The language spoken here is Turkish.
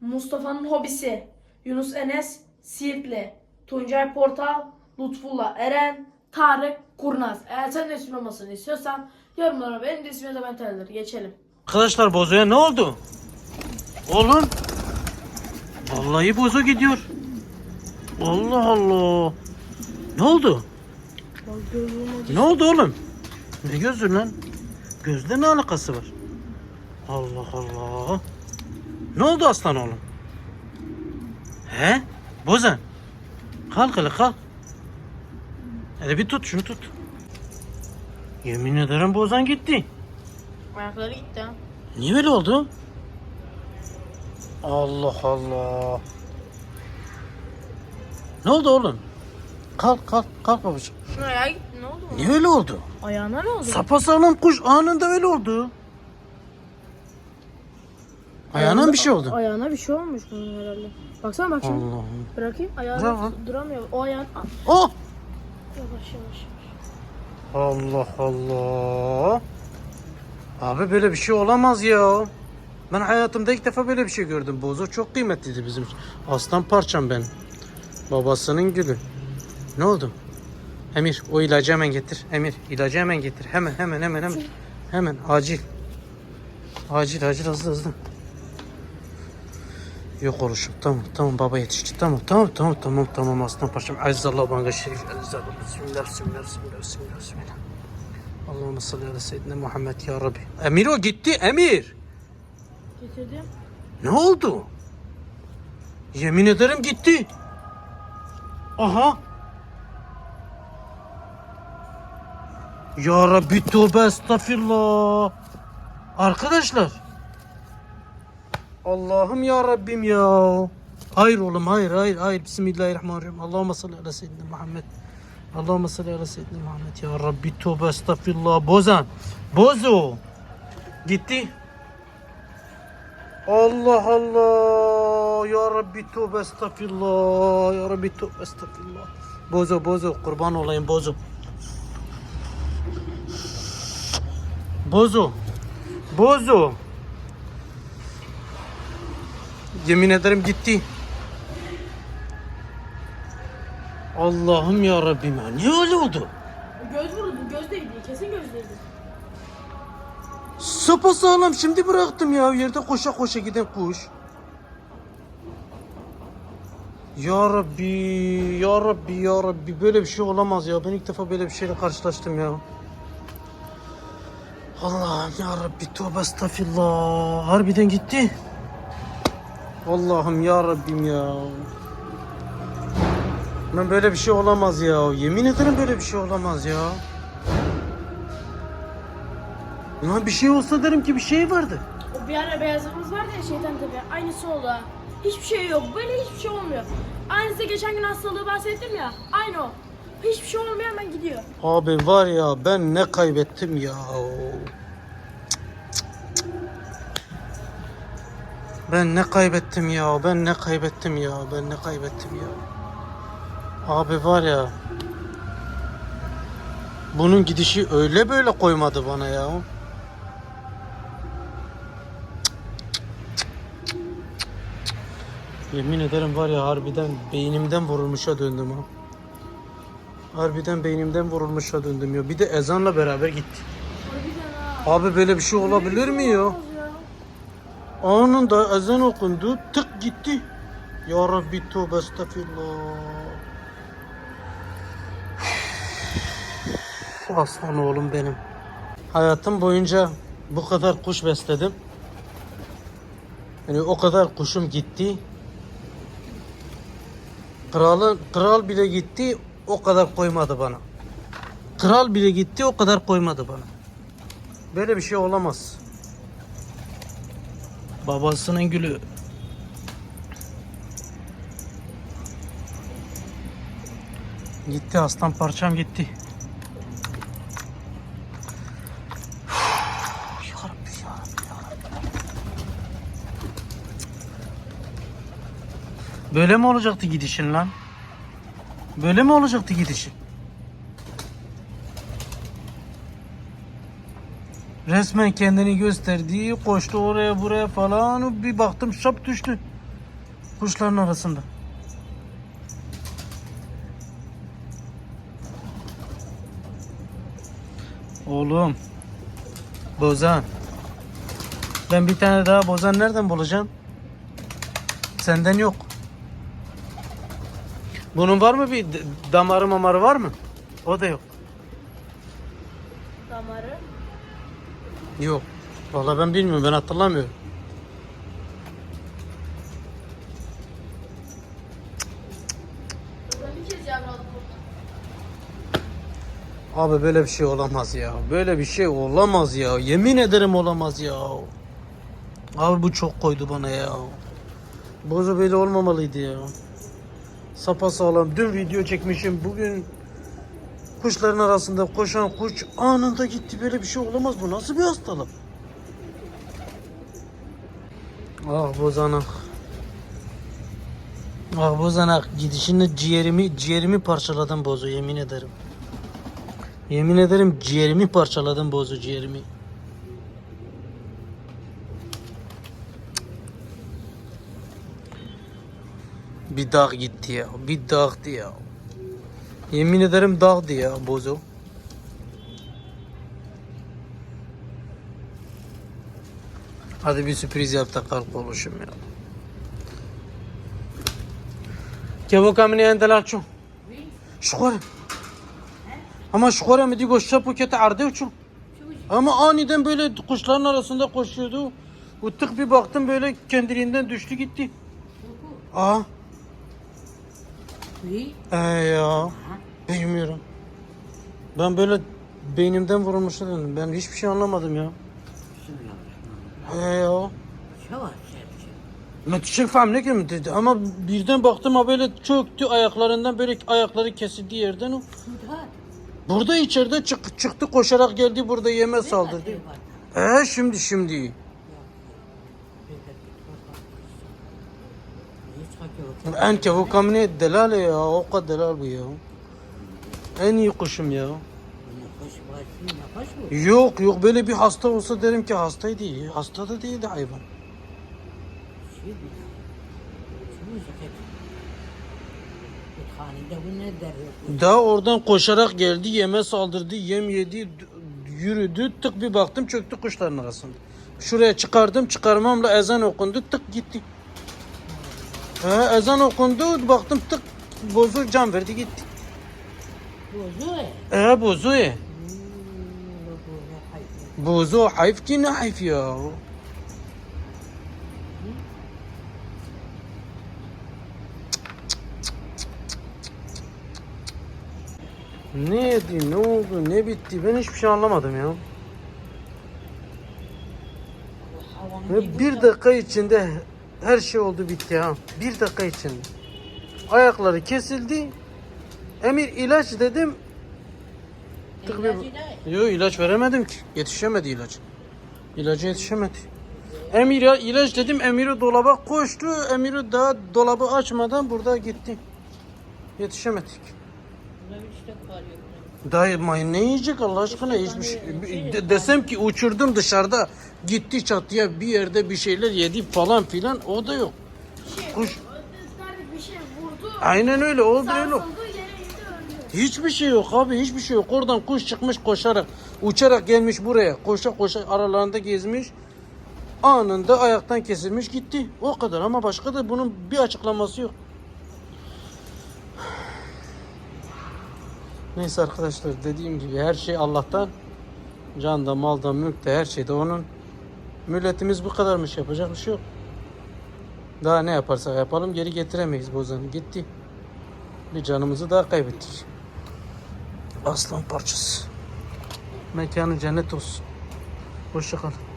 Mustafa'nın hobisi, Yunus Enes, Siirtli, Tuncay Portal, Lutfullah Eren, Tarık Kurnaz. Eğer sen de olmasını istiyorsan yorumlara benim de de ben tanıdır. Geçelim. Arkadaşlar bozoya ne oldu? Oğlum. Vallahi bozo gidiyor. Allah Allah. Ne oldu? Ne oldu oğlum? Ne gözü lan? Gözde ne alakası var? Allah Allah. Ne oldu aslan oğlum? He? Bozan. Kalk hele kalk. Hadi bir tut şunu tut. Yemin ederim bozan gitti. Ayakları gitti. Niye böyle oldu? Allah Allah. Ne oldu oğlum? Kalk kalk kalk babacığım. Ayağı gitti ne oldu? Niye öyle oldu? Ayağına ne oldu? Sapasağlam kuş anında öyle oldu. Ayağına bir şey oldu. Ayağına bir şey olmuş bunun herhalde. Baksana bak şimdi. Allah'ım. Bırakayım. Ayağına Bravo. duramıyor. O ayağın... Ah, Oh! Yavaş yavaş. Allah Allah. Abi böyle bir şey olamaz ya. Ben hayatımda ilk defa böyle bir şey gördüm. Bozo çok kıymetliydi bizim. Aslan parçam ben. Babasının gülü. Ne oldu? Emir o ilacı hemen getir. Emir ilacı hemen getir. Hemen hemen hemen hemen. Hemen acil. Acil acil hızlı hızlı. Yok oğlum tamam tamam baba yetişti. Tamam tamam tamam tamam tamam aslan parçam Aziz Allah bana şerif Aziz Allah. Bismillah Bismillah Bismillah Bismillah Bismillah. Allahümme salli ala seyyidina Muhammed ya Rabbi. Emir o gitti Emir. Getirdim. ne oldu? Yemin ederim gitti. Aha. Ya Rabbi tövbe estağfirullah. Arkadaşlar Allah'ım ya Rabbim ya. Hayır oğlum hayır hayır hayır. Bismillahirrahmanirrahim. Allahümme salli ala seyyidina Muhammed. Allahümme salli ala seyyidina Muhammed. Ya Rabbi tövbe estağfirullah. Bozan. Bozo. Gitti. Allah Allah. Ya Rabbi tövbe estağfirullah. Ya Rabbi tövbe estağfirullah. Bozo bozo kurban olayım bozo. Bozo. Bozo. Yemin ederim gitti. Allah'ım ya Rabbim ya. Niye öyle oldu? Göz vuruldu. Göz değdi. Kesin göz değdi. Sapasağlam şimdi bıraktım ya. Yerde koşa koşa giden kuş. Ya Rabbi, Ya Rabbi, Ya Rabbi. Böyle bir şey olamaz ya. Ben ilk defa böyle bir şeyle karşılaştım ya. Allah'ım Ya Rabbi, tövbe estağfirullah. Harbiden gitti. Allah'ım Ya Rabbim ya. Ben böyle bir şey olamaz ya. Yemin ederim böyle bir şey olamaz ya. Lan bir şey olsa derim ki bir şey vardı. O bir ara beyazımız vardı ya şeytan tepe. Aynısı oldu ha. Hiçbir şey yok. Böyle hiçbir şey olmuyor. Aynısı geçen gün hastalığı bahsettim ya. Aynı o. Hiçbir şey olmuyor hemen gidiyor. Abi var ya ben ne kaybettim ya. Ben ne kaybettim ya. Ben ne kaybettim ya. Ben ne kaybettim ya. Abi var ya. Bunun gidişi öyle böyle koymadı bana ya. Yemin ederim var ya harbiden beynimden vurulmuşa döndüm ha. Harbiden beynimden vurulmuşa döndüm ya. Bir de ezanla beraber gitti. Abi böyle bir şey olabilir mi ya? Ya. Anında ezan okundu, tık gitti. Ya Rabbi tövbe estağfirullah. Aslan oğlum benim. Hayatım boyunca bu kadar kuş besledim. Yani o kadar kuşum gitti. Kralın kral bile gitti, o kadar koymadı bana. Kral bile gitti, o kadar koymadı bana. Böyle bir şey olamaz. Babasının gülü. Gitti aslan parçam gitti. Böyle mi olacaktı gidişin lan? Böyle mi olacaktı gidişin? Resmen kendini gösterdi, koştu oraya buraya falan. Bir baktım şap düştü. Kuşların arasında. Oğlum. Bozan. Ben bir tane daha bozan nereden bulacağım? Senden yok. Bunun var mı bir damarı mamarı var mı? O da yok. Damarı. Yok. Vallahi ben bilmiyorum ben hatırlamıyorum. Abi böyle bir şey olamaz ya. Böyle bir şey olamaz ya. Yemin ederim olamaz ya. Abi bu çok koydu bana ya. Bozu böyle olmamalıydı ya. Sapa sağlam. Dün video çekmişim. Bugün kuşların arasında koşan kuş anında gitti. Böyle bir şey olamaz. Bu nasıl bir hastalık? Ah bozanak. Ah bozanak. Gidişinde ciğerimi ciğerimi parçaladın bozu yemin ederim. Yemin ederim ciğerimi parçaladın bozu ciğerimi. Bir dağ gitti ya. Bir dağdı ya. Yemin ederim dağdı ya bozu. Hadi bir sürpriz yap da kalk oluşum ya. Che vuoi camminare dall'altro? Şukur. Ama şukur mi diyor şapu kötü ardı uçum. Ama aniden böyle kuşların arasında koşuyordu. Tık bir baktım böyle kendiliğinden düştü gitti. Aa, Oui. ee ya. Bilmiyorum. Ben böyle beynimden vurulmuş dedim. Ben hiçbir şey anlamadım ya. Ee ya. Yavaş yavaş. Ne tüçek ne gibi dedi ama birden baktım ha böyle çöktü ayaklarından böyle ayakları kesildi yerden o. Burada içeride çık, çıktı koşarak geldi burada yeme saldırdı. Ee şimdi şimdi. Kamine delale ya o kadar delal bu ya. En kuşum ya. Yok yok böyle bir hasta olsa derim ki hastaydı. Hasta da değildi hayvan. Daha oradan koşarak geldi yeme saldırdı yem yedi yürüdü tık bir baktım çöktü kuşların arasında. Şuraya çıkardım çıkarmamla ezan okundu tık gitti. He, ezan okundu baktım tık bozu can verdi gitti. E bozu e. Bozu hayf ki ne hayf ya. Ne yedi, ne oldu, ne bitti ben hiçbir şey anlamadım ya. Ve bir dakika içinde her şey oldu bitti ha. Bir dakika içinde. Ayakları kesildi. Emir ilaç dedim. Tık bir... Yok ilaç veremedim ki. Yetişemedi ilaç. İlaca yetişemedi. Emir ya ilaç dedim. Emir'i dolaba koştu. Emir'i daha dolabı açmadan burada gitti. Yetişemedik. Dayı may ne yiyecek Allah aşkına hiçbir şey. De- desem ki uçurdum dışarıda gitti çatıya bir yerde bir şeyler yedi falan filan o da yok. Kuş Nerede bir şey vurdu. aynen öyle öyle. Sarsıldı yere indi öldü. Hiçbir şey yok abi hiçbir şey yok. Oradan kuş çıkmış koşarak uçarak gelmiş buraya. Koşa koşa aralarında gezmiş. Anında ayaktan kesilmiş gitti. O kadar ama başka da bunun bir açıklaması yok. Neyse arkadaşlar dediğim gibi her şey Allah'tan. Can da mal da mülk de her şey de onun. Milletimiz bu kadarmış yapacak bir şey yok. Daha ne yaparsak yapalım geri getiremeyiz bozanı. Gitti. Bir canımızı daha kaybettik. Aslan parçası. Mekanı cennet olsun. Hoşça kalın.